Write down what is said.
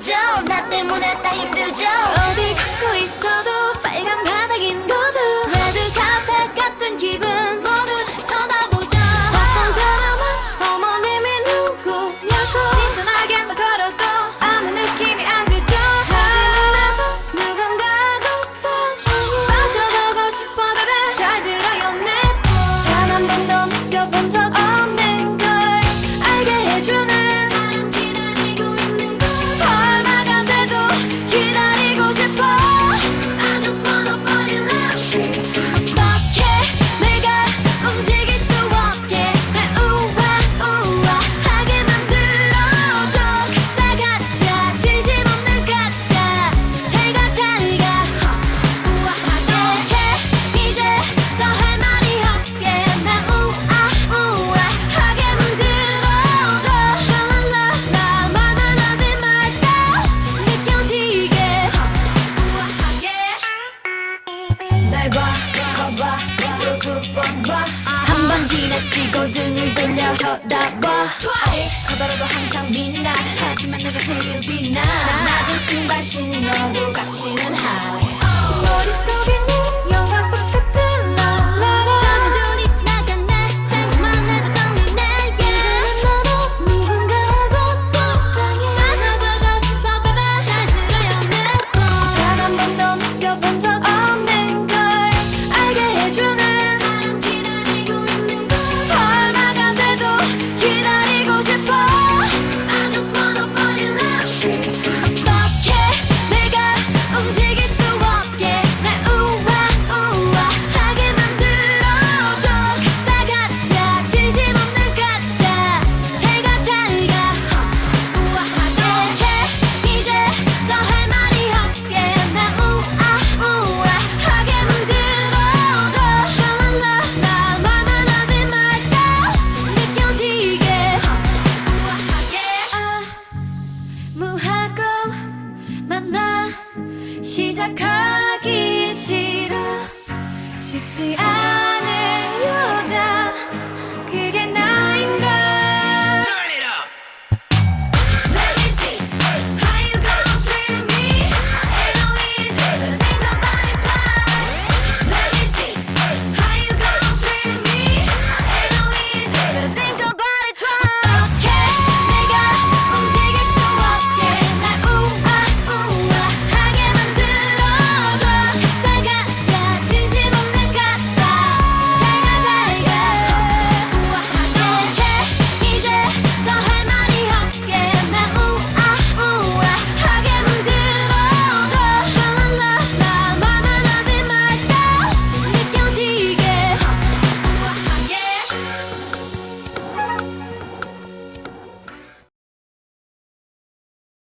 这 날 쳐다봐. Twice 커다로도 항상 빛나. 하지만 내가 제일 빛나. 낮은 신발 신여도 같이는 high 머릿속에 네 영화 속 시작하기 싫어. 쉽지 않은